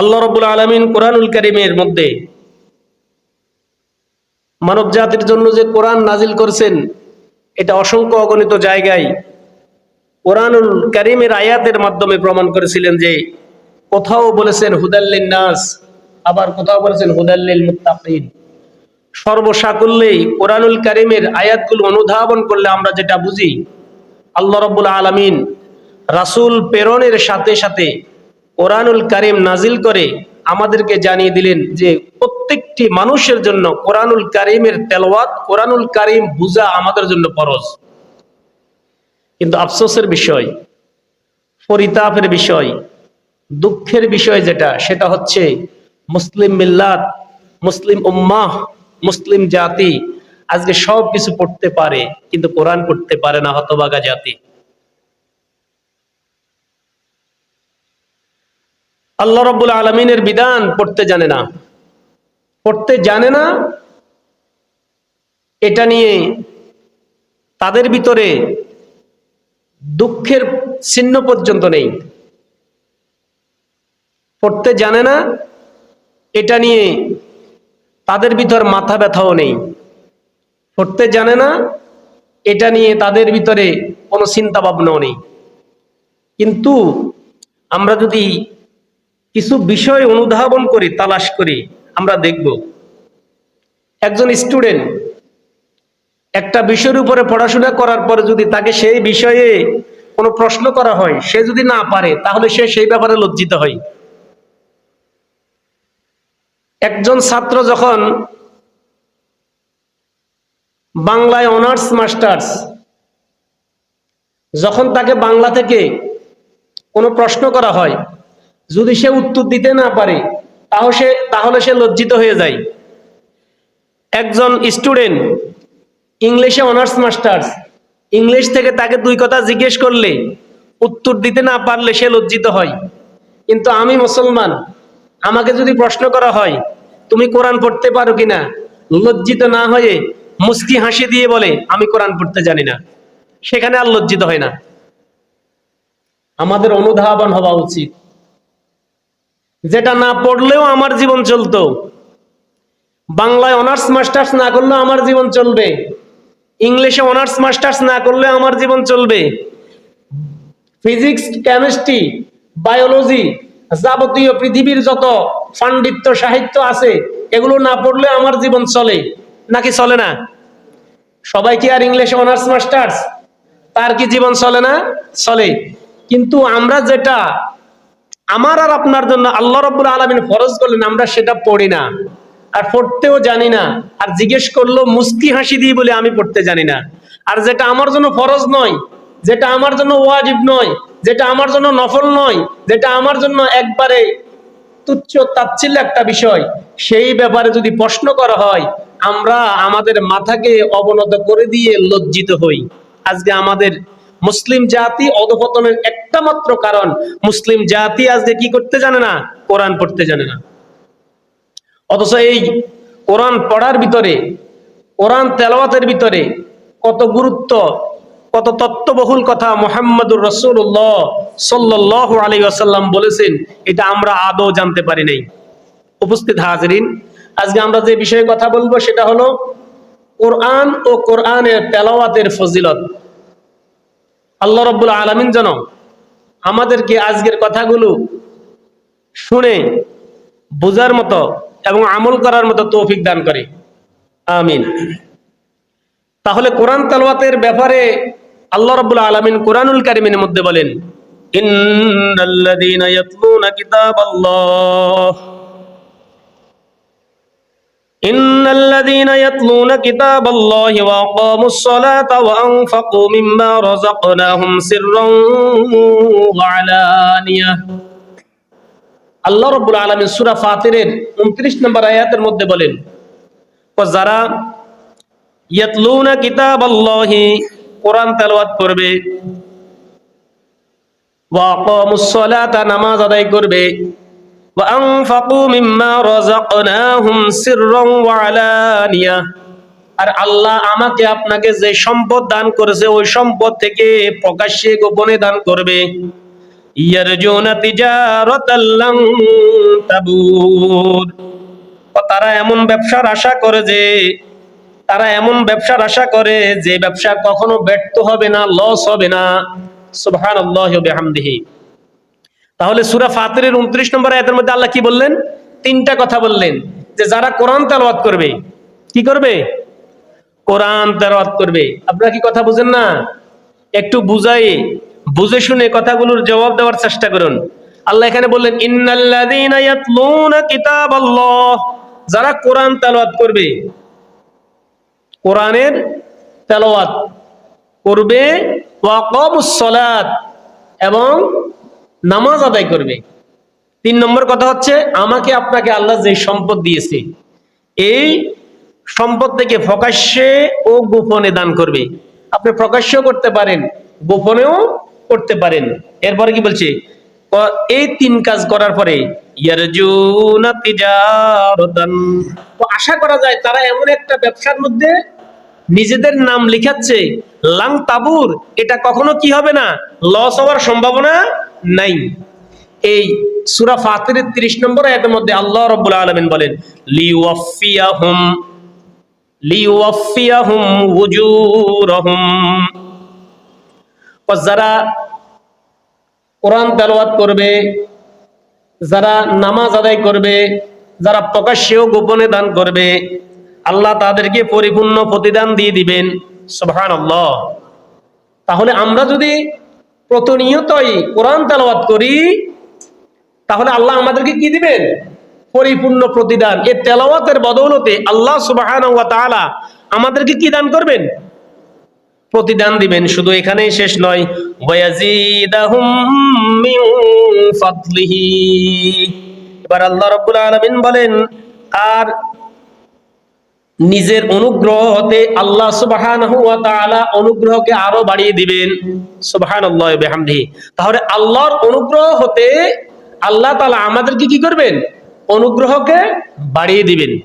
আল্লাহ রবুল আলমিন কোরআনুল করিমের মধ্যে মানব জাতির জন্য যে কোরআন নাজিল করছেন, এটা অসংখ্য অগণিত জায়গায় কোরআনুল করিমের আয়াতের মাধ্যমে প্রমাণ করেছিলেন যে কোথাও বলেছেন হুদাল্লিন নাস, আবার কোথাও বলেছেন হুদাল্লিল মুত্তাকিন। সর্বসাকুল্যেই কোরআনুল করিমের আয়াতগুলো অনুধাবন করলে আমরা যেটা বুঝি, আল্লাহ রব্বুল আলমিন রাসূল প্রেরণের সাথে সাথে কোরআনুল কারিম নাজিল করে আমাদেরকে জানিয়ে দিলেন যে প্রত্যেকটি মানুষের জন্য কোরআনুল কারিমের তেলাওয়াত, কোরআনুল কারিম বুঝা আমাদের জন্য ফরজ। কিন্তু আফসোসের বিষয়, পরিতাপের বিষয়, দুঃখের বিষয় যেটা, সেটা হচ্ছে মুসলিম মিল্লাত, মুসলিম উম্মাহ, মুসলিম জাতি আজকে সব কিছু পড়তে পারে, কিন্তু কোরআন পড়তে পারে না হতবাগা জাতি। আল্লাহ রব্বুল আলমিনের বিধান পড়তে জানে না। পড়তে জানে না, এটা নিয়ে তাদের ভিতরে দুঃখের চিহ্ন পর্যন্ত নেই। পড়তে জানে না, এটা নিয়ে তাদের ভিতর মাথা ব্যথাও নেই। পড়তে জানে না, এটা নিয়ে তাদের ভিতরে কোনো চিন্তা ভাবনাও নেই। কিন্তু আমরা যদি কিছু বিষয় অনুধাবন করি, তালাশ করি, আমরা দেখব। একজন স্টুডেন্ট একটা বিষয়ের উপরে পড়াশোনা করার পরে যদি তাকে সেই বিষয়ে কোনো প্রশ্ন করা হয়, সে যদি না পারে, তাহলে সে সেই ব্যাপারে লজ্জিত হয়। একজন ছাত্র যখন বাংলায় অনার্স মাস্টার্স, যখন তাকে বাংলা থেকে কোনো প্রশ্ন করা হয় যদি সে উত্তর দিতে না পারে, তাহলে সে তাহলে সে লজ্জিত হয়ে যায়। একজন স্টুডেন্ট, ইংলিশে অনার্স মাস্টার্স, ইংলিশ থেকে তাকে দুই কথা জিজ্ঞেস করলে, উত্তর দিতে না পারলে সে লজ্জিত হয়। কিন্তু আমি মুসলমান, আমাকে যদি প্রশ্ন করা হয়, তুমি কোরআন পড়তে পারো কিনা? লজ্জিত না হয়ে মুস্কি হাসি দিয়ে বলে, আমি কোরআন পড়তে জানি না। সেখানে আর লজ্জিত হয় না। আমাদের অনুধাবন হওয়া উচিত। যেটা না পড়লেও আমার জীবন চলতো। বাংলায় অনার্স মাস্টার্স না করলেও আমার জীবন চলবে। ইংলিশে অনার্স মাস্টার্স না করলে আমার জীবন চলবে। ফিজিক্স, কেমিস্ট্রি, বায়োলজি যাবতীয় পৃথিবীর যত পাণ্ডিত্য, সাহিত্য আছে, এগুলো না পড়লে আমার জীবন চলে। নাকি চলে না? সবাই কি আর ইংলিশে অনার্স মাস্টার্স? তার কি জীবন চলে না? চলে। কিন্তু আমরা যেটা আমার আর আপনার জন্য আল্লাহ রব্বুল আলমিন ফরজ করলেন, আমরা সেটা পড়ি না। আর পড়তেও জানি না। আর জিজ্ঞেস করল, মুস্কি হাসি দিয়ে বলে আমি পড়তে জানি না। আর যেটা আমার জন্য ফরজ নয়, যেটা আমার জন্য ওয়াজিব নয়, যেটা আমার জন্য নফল নয়, যেটা আমার জন্য একবারে তুচ্ছ তাচ্ছিল্য একটা বিষয়, সেই ব্যাপারে যদি প্রশ্ন করা হয়, আমরা আমাদের মাথাকে অবনত করে দিয়ে লজ্জিত হই। আজকে আমাদের মুসলিম জাতি অধপতনের একটা মাত্র কারণ, মুসলিম জাতি আজকে কি করতে জানে না? কোরআন পড়তে জানে না। অথচ এই কোরআন পড়ার ভিতরে, কোরআন তেলাওয়াতের ভিতরে কত গুরুত্ব, কত তত্ত্ববহুল কথা মোহাম্মদুর রসুল্লাহ সাল্লাহ আলী আসাল্লাম বলেছেন, এটা আমরা আদৌ জানতে পারি নাই। উপস্থিত হাজরিন, আজকে আমরা যে বিষয়ে কথা বলব সেটা হলো, কোরআন ও কোরআনের তেলাওয়াতের ফজিলত। আল্লাহ রব্বুল আলমিন যেন আমাদেরকে আজকের কথাগুলো শুনে, বোঝার মতো এবং আমল করার মতো তৌফিক দান করে। আমিন। তাহলে কোরআন তালওয়াতের ব্যাপারে আল্লাহ রাব্বুল আলামিন কোরআনুল কারিমের মধ্যে বলেন, ইন্নাল্লাযীনা ইয়াতলুনা কিতাবাল্লাহ। إن الذين يتلون كتاب الله وأقاموا الصلاة وأنفقوا مما رزقناهم سرا وعلانية আল্লাহ রব্বুল আলমিন সুরা ফাতিরের উনত্রিশ নম্বর আয়াতের মধ্যে বলেন ও যারা ইয়াতলুনা কিতাব আল্লাহি কোরআন তেলাওয়াত করবে ওয়া আকামুস সালাতা নামাজ আদায় করবে মিম্মা রাযাকনাহুম সিররান ওয়া আলানিয়া আর আল্লাহ আমাকে আপনাকে যে সম্পদ দান করেছে, ওই সম্পদ থেকে প্রকাশ্যে গোপনে দান করবে। তারা এমন ব্যবসার আশা করে যে, তারা এমন ব্যবসার আশা করে যে ব্যবসা কখনো ব্যর্থ হবে না, লস হবে না। সুবহানাল্লাহি ওয়া বিহামদিহি। তাহলে সুরা ফাতিরের 29 নম্বর আয়াতের মধ্যে আল্লাহ কি বললেন? তিনটা কথা বললেন, যে যারা কোরআন তেলাওয়াত করবে, কি করবে? কোরআন তেলাওয়াত করবে। আপনারা কি কথা বুঝেন না? একটু বুঝাই, বুঝে শুনে কথাগুলোর জবাব দেওয়ার চেষ্টা করুন। আল্লাহ এখানে বললেন যারা কোরআন তেলাওয়াত করবে, কোরআনের তেলাওয়াত করবে এবং নামাজ আদায় করবে। তিন নম্বর কথা হচ্ছে, আমাকে আপনাকে আল্লাহ যে সম্পদ দিয়েছে, এই সম্পদ থেকে প্রকাশ্যে ও গোপনে দান করবে। আপনি প্রকাশ্যেও করতে পারেন, গোপনেও করতে পারেন। এরপরে কি বলছে? এই তিন কাজ করার পরে আশা করা যায় তারা এমন একটা ব্যবসার মধ্যে নিজেদের নাম লিখাচ্ছে, লাং তাবুর, এটা কখনো কি হবে না? লস হওয়ার সম্ভাবনা নাই এই সূরা ফাতিরের 30 নম্বর আয়াতের মধ্যে আল্লাহ রাব্বুল আলামিন বলেন যারা কোরআন তেলাওয়াত করবে, যারা নামাজ আদায় করবে, যারা প্রকাশ্যেও গোপনে দান করবে, আল্লাহ তাদেরকে পরিপূর্ণ প্রতিদান দিয়ে দিবেন, সুবহানাল্লাহ। তাহলে আমরা যদি প্রতিনিয়তই কোরআন তেলাওয়াত করি, তাহলে আল্লাহ আমাদেরকে কি দিবেন? পরিপূর্ণ প্রতিদান। এই তেলাওয়াতের বদৌলতে আল্লাহ তাআলা আমাদেরকে কি দান করবেন? প্রতিদান দিবেন। শুধু এখানেই শেষ নয় এবার আল্লাহ রাব্বুল আলামিন বলেন, আর নিজের অনুগ্রহ হতে আল্লাহ তাআলা অনুগ্রহকে আরও বাড়িয়ে দিবেন। সুবহানাল্লাহি ওয়া বিহামদিহি। তাহলে আল্লাহর অনুগ্রহ হতে আল্লাহ তালা আমাদেরকে কি করবেন? অনুগ্রহকে বাড়িয়ে দিবেন।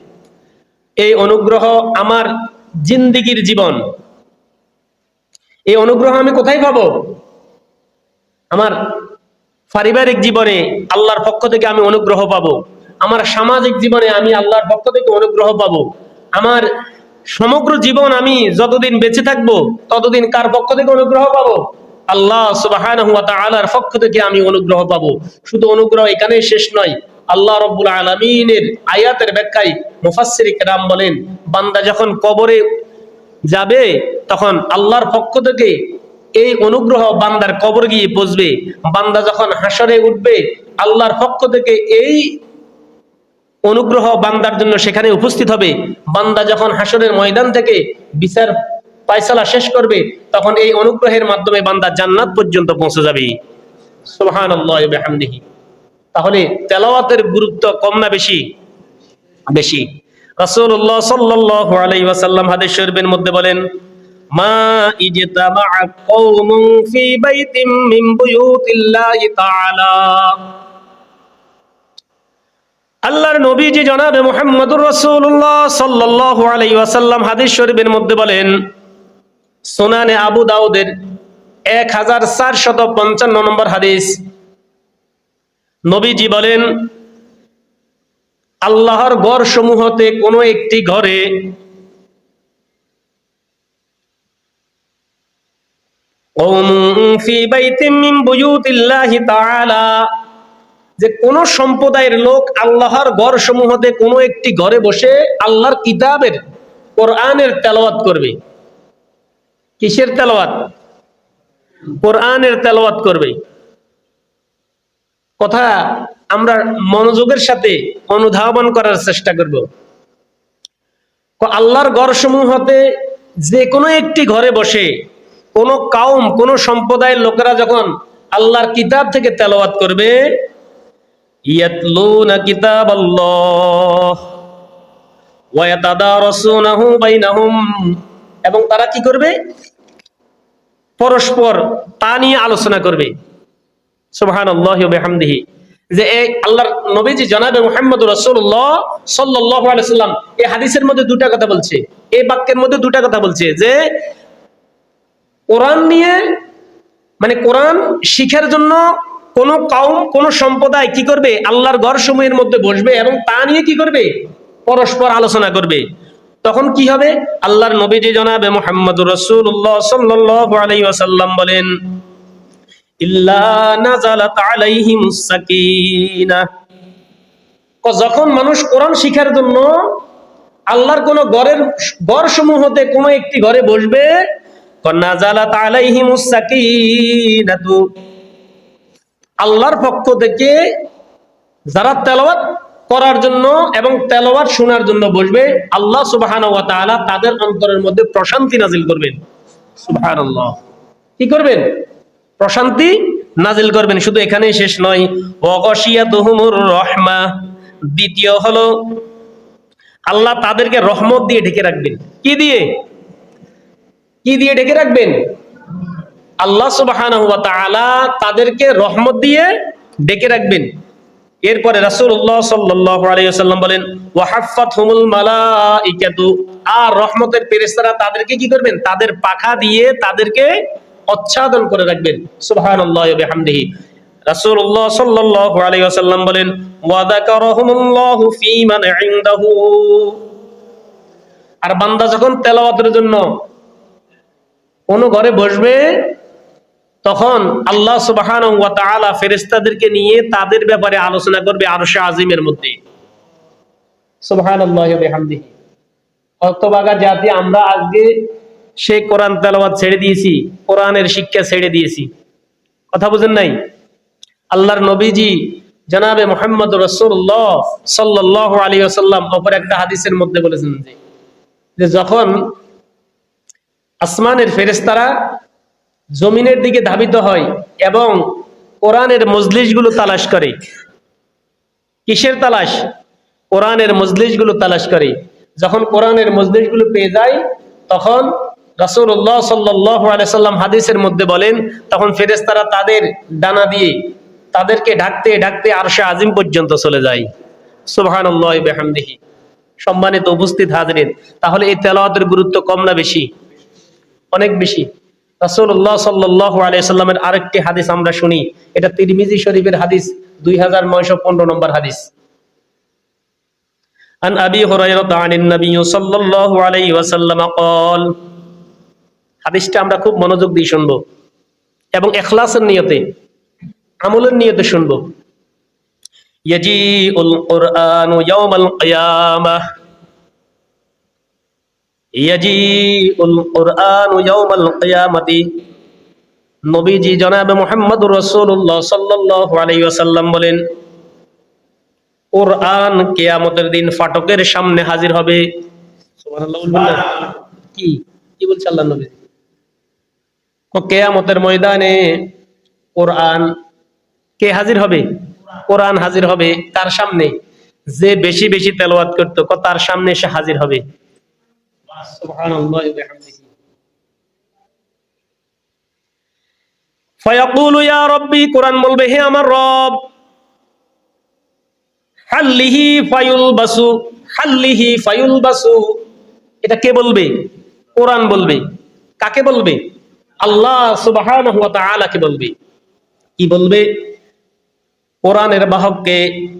এই অনুগ্রহ আমার জিন্দিগির জীবন। এই অনুগ্রহ আমি কোথায় পাবো? আমার পারিবারিক জীবনে আল্লাহর পক্ষ থেকে আমি অনুগ্রহ পাবো। আমার সামাজিক জীবনে আমি আল্লাহর পক্ষ থেকে অনুগ্রহ পাবো। আমার সমগ্র জীবন আমি যতদিন বেঁচে থাকব, ততদিন কার পক্ষ থেকে অনুগ্রহ পাবো? আল্লাহ ওয়া পক্ষ থেকে আমি অনুগ্রহ পাবো। শুধু অনুগ্রহ এখানেই শেষ নয়, আল্লাহ রব্বুল আলামিনের আয়াতের ব্যাখ্যায় মুফাসসির কেরাম বলেন, বান্দা যখন কবরে যাবে, তখন আল্লাহর পক্ষ থেকে এই অনুগ্রহ বান্দার কবর গিয়ে পৌঁছবে। বান্দা যখন হাসরে উঠবে, আল্লাহর পক্ষ থেকে এই অনুগ্রহ বান্দার জন্য সেখানে উপস্থিত হবে। বান্দা যখন হাসরের ময়দান থেকে বিচার পায়সালা শেষ করবে, তখন এই অনুগ্রহের মাধ্যমে বান্দা জান্নাত পর্যন্ত পৌঁছে যাবে। তাহলে তেলাওয়াতের গুরুত্ব কম না বেশি? বেশি। রাসূলুল্লাহ সাল্লাল্লাহু আলাইহি ওয়াসাল্লাম হাদিস শরীফের মধ্যে বলেন, মা ইজতামা কওমুন ফি বাইতিন মিন বুয়ুতিল্লাহি তাআলা। আল্লাহর নবী যে জনাবে মুহাম্মদুর রাসূলুল্লাহ সাল্লাল্লাহু আলাইহি ওয়াসাল্লাম হাদিস শরীফের মধ্যে বলেন সুনানে আবু দাউদের এক হাজার চারশত পঞ্চান্ন নম্বর হাদিস নবীজি বলেন আল্লাহর গড় সমূহতে কোনো একটি ঘরে قوم في بيت من بيوت الله تعالى যে কোন সম্প্রদায়ের লোক আল্লাহর ঘর সমূহতে কোনো একটি ঘরে বসে আল্লাহর কিতাবের, কোরআনের তেলাওয়াত করবে। কিসের তেলাওয়াত? কোরআনের তেলাওয়াত করবে। কথা আমরা মনোযোগের সাথে অনুধাবন করার চেষ্টা করব। আল্লাহর ঘর সমূহতে যে কোনো একটি ঘরে বসে কোন কাউম, কোন সম্প্রদায়ের লোকেরা যখন আল্লাহর কিতাব থেকে তেলাওয়াত করবে এবং তারা কি করবে? পরস্পর তা নিয়ে আলোচনা করবে। সুবহানাল্লাহি যে এই আল্লাহর নবীজি জনাবে মুহাম্মদ রাসূলুল্লাহ সাল্লাল্লাহু আলাইহি এই হাদিসের মধ্যে দুটা কথা বলছে। এই বাক্যের মধ্যে দুটা কথা বলছে যে, কোরআন নিয়ে মানে কোরআন শিখার জন্য কোন কওম কোন সম্প্রদায় কি করবে? আল্লাহর ঘর সমূহের মধ্যে বসবে এবং তা নিয়ে কি করবে? পরস্পর আলোচনা করবে। তখন কি হবে? আল্লাহর নবীজি জনাবে মোহাম্মদুর রসুল্লাহ সাল্লাল্লাহু বলেন যখন মানুষ কোরআন শিখার জন্য আল্লাহর কোন ঘরের ঘর সমূহতে কোনো একটি ঘরে বসবে আল্লাহর পক্ষ থেকে যারা তেলাওয়াত করার জন্য এবং তেলাওয়াত শোনার জন্য বসবে, আল্লাহ তাআলা তাদের অন্তরের মধ্যে প্রশান্তি নাজিল করবেন। কি করবেন? প্রশান্তি নাজিল করবেন। শুধু এখানেই শেষ নয়। রহমা। দ্বিতীয় হলো, আল্লাহ তাদেরকে রহমত দিয়ে ঢেকে রাখবেন। কি দিয়ে? কি দিয়ে ঢেকে রাখবেন? আল্লাহ তাআলা তাদেরকে রহমত দিয়ে ডেকে রাখবেন। এরপরে আলাইহি ওয়াসাল্লাম বলেন মালাইকাতু আর রহমতের ফেরেশতারা তাদেরকে কি করবেন? তাদের পাখা দিয়ে তাদেরকে আচ্ছাদন করে রাখবেন। ওয়াসাল্লাম বলেন আর বান্দা যখন তেলাওয়াতের জন্য কোন ঘরে বসবে তখন আল্লাহ সুবাহান ফেরেশতাদেরকে নিয়ে তাদের ব্যাপারে আলোচনা করবে আরশে আজিমের মধ্যে। জাতি, আমরা আজকে সেই কোরআন তেলাওয়াত ছেড়ে দিয়েছি, কোরআনের শিক্ষা ছেড়ে দিয়েছি। কথা বুঝেন নাই? আল্লাহর নবীজি জনাবে মোহাম্মদ রাসূলুল্লাহ সাল্লাল্লাহু আলাইহি ওয়াসাল্লাম অপর একটা হাদিসের মধ্যে বলেছেন যে যখন আসমানের ফেরেশতারা জমিনের দিকে ধাবিত হয় এবং কোরআনের মজলিসগুলো তালাশ করে। কিসের তালাশ? কোরআনের মজলিসগুলো তালাশ করে। যখন কোরআনের মজলিসগুলো পেয়ে যায়, তখন আলাইহি সাল্লাম হাদিসের মধ্যে বলেন, তখন ফেরেশতারা তাদের ডানা দিয়ে তাদেরকে ঢাকতে ঢাকতে আরশে আজিম পর্যন্ত চলে যায়। সুবহানাল্লাহি বিহামদিহি। সম্মানিত উপস্থিত হাজরিন, তাহলে এই তেলাওয়াতের গুরুত্ব কম না বেশি? অনেক বেশি। রাসূলুল্লাহ সাল্লাল্লাহু আলাইহি সাল্লামের আরেকটি হাদিস আমরা শুনি এটা তিরমিজি শরীফের হাদিস 2915 নম্বর হাদিস عن ابي هريره عن النبي صلى الله عليه وسلم قال হাদিসটা আমরা খুব মনোযোগ দিয়ে শুনবো এবং ইখলাসের নিয়তে আমলের নিয়তে শুনবো ইয়াজিউল কুরআনু ইয়াউমাল কিয়ামাহ কিয়ামতের দিন ফাটকের সামনে হাজির হবে। কি? কি বলছে আল্লাহ নবী? ও কেয়ামতের ময়দানে কোরআন কে হাজির হবে? কোরআন হাজির হবে তার সামনে? যে বেশি বেশি তেলাওয়াত করতো তার সামনে এসে হাজির হবে। সুবহানাল্লাহি বলবে, হে আমার রব, হাল্লিহি ফায়ুল বাসু হাল্লিহি ফায়ুল বাসু এটা কে বলবে? কোরআন বলবে। কাকে বলবে? আল্লাহ সুবহানাহু ওয়া বলবে। কি বলবে? কোরআনের বাহককে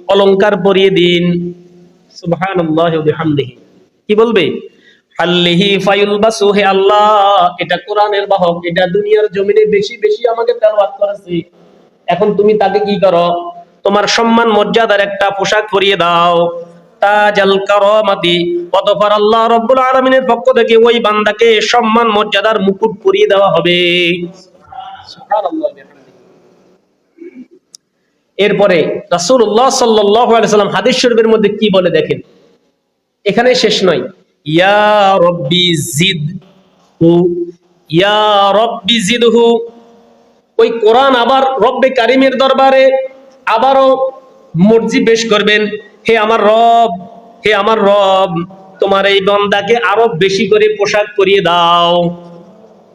অলংকার পরিয়ে দিন। সুবহানাল্লাহি কি বলবে? হাল্লিহি ফায়ুল বাসু হে আল্লাহ, এটা কোরআনের বাহক, এটা দুনিয়ার জমিনে বেশি বেশি আমাকে তেলাওয়াত এখন তুমি তাকে কি করো? তোমার সম্মান মর্যাদার একটা পোশাক পরিয়ে দাও। তাজাল কারামাতি, অতঃপর আল্লাহ আলামিনের পক্ষ থেকে ওই বান্দাকে সম্মান মর্যাদার মুকুট পরিয়ে দেওয়া হবে। এরপরে রাসূলুল্লাহ সাল্লাল্লাহু আলাইহি সাল্লাম হাদিস শরীফের মধ্যে কি বলে দেখেন? এখানে শেষ নয়। ইয়া রব্বি জিদ হু, ইয়া রব্বি জিদহু ওই কোরআন আবার রব্বে কারিমের দরবারে আবারও মর্জি পেশ করবেন, হে আমার রব, হে আমার রব, তোমার এই বন্দাকে আরও বেশি করে পোশাক পরিয়ে দাও।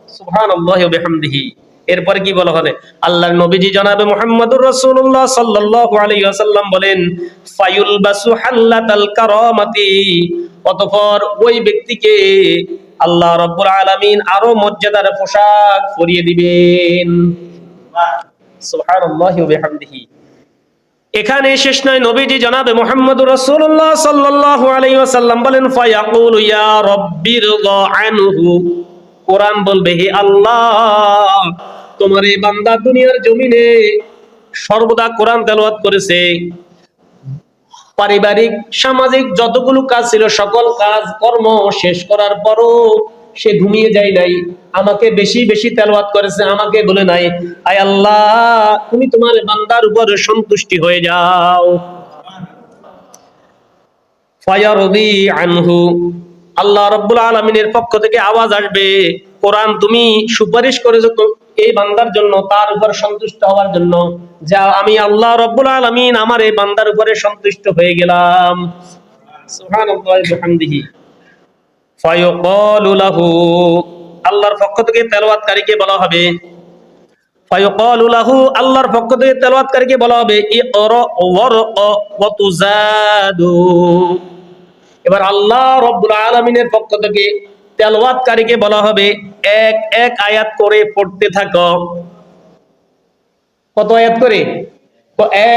সুবহানাল্লাহি ওয়া বিহামদিহি। এরপরে কি বলা হবে? আল্লাহর নবীজি জনাবে মুহাম্মদুর রাসূলুল্লাহ সাল্লাল্লাহু আলাইহি ওয়াসাল্লাম বলেন ফায়ুল বাসু হাল্লাতাল কারামাতি অতঃপর ওই ব্যক্তিকে আল্লাহ রাব্বুল আলামিন আরও মর্যাদার পোশাক পরিয়ে দিবেন। সুবহানাল্লাহি ওয়া বিহামদিহি। এখানে শেষ নয়, নবীজি জনাবে মোহাম্মদ ওয়াসাল্লাম বলেন ইয়া রাব্বির আনহু। কোরআন বলবে, হে আল্লাহ, তোমার এই বান্দা দুনিয়ার জমিনে সর্বদা কোরআন তেলাওয়াত করেছে। পারিবারিক, সামাজিক যতগুলো কাজ ছিল, সকল কাজ, কর্ম শেষ করার পরও সে ঘুমিয়ে যায় নাই। আমাকে বেশি বেশি তেলাওয়াত করেছে, আমাকে বলে নাই, আয় আল্লাহ, তুমি তোমার বান্দার উপর সন্তুষ্টি হয়ে যাও। আনহু, আল্লাহ রব্বুল আলমিনের পক্ষ থেকে আওয়াজ আসবে। কোরআন তুমি সুপারিশ করেছ এই বান্দার জন্য, তার উপর সন্তুষ্ট হওয়ার জন্য, যা আমি আল্লাহ রব্বুল আলমিন আমার এই বান্দার উপরে সন্তুষ্ট হয়ে গেলাম। আল্লাহর পক্ষ থেকে তেলাওয়াতকারীকে বলা হবে। আল্লাহর পক্ষ থেকে তেলাওয়াতকারীকে বলা হবে এবার আল্লাহ রব্বুল আলামিনের পক্ষ থেকে তেলাওয়াতকারীকে বলা হবে, এক এক আয়াত করে পড়তে থাকো। কত আয়াত করে?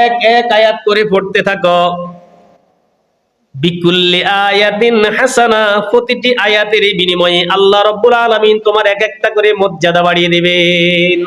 এক এক আয়াত করে পড়তে থাকো। আয়াতিন হাসানা, প্রতিটি বিনিময়ে আল্লাহ রব্বুল আলামিন তোমার এক একটা করে মর্যাদা বাড়িয়ে দিবেন।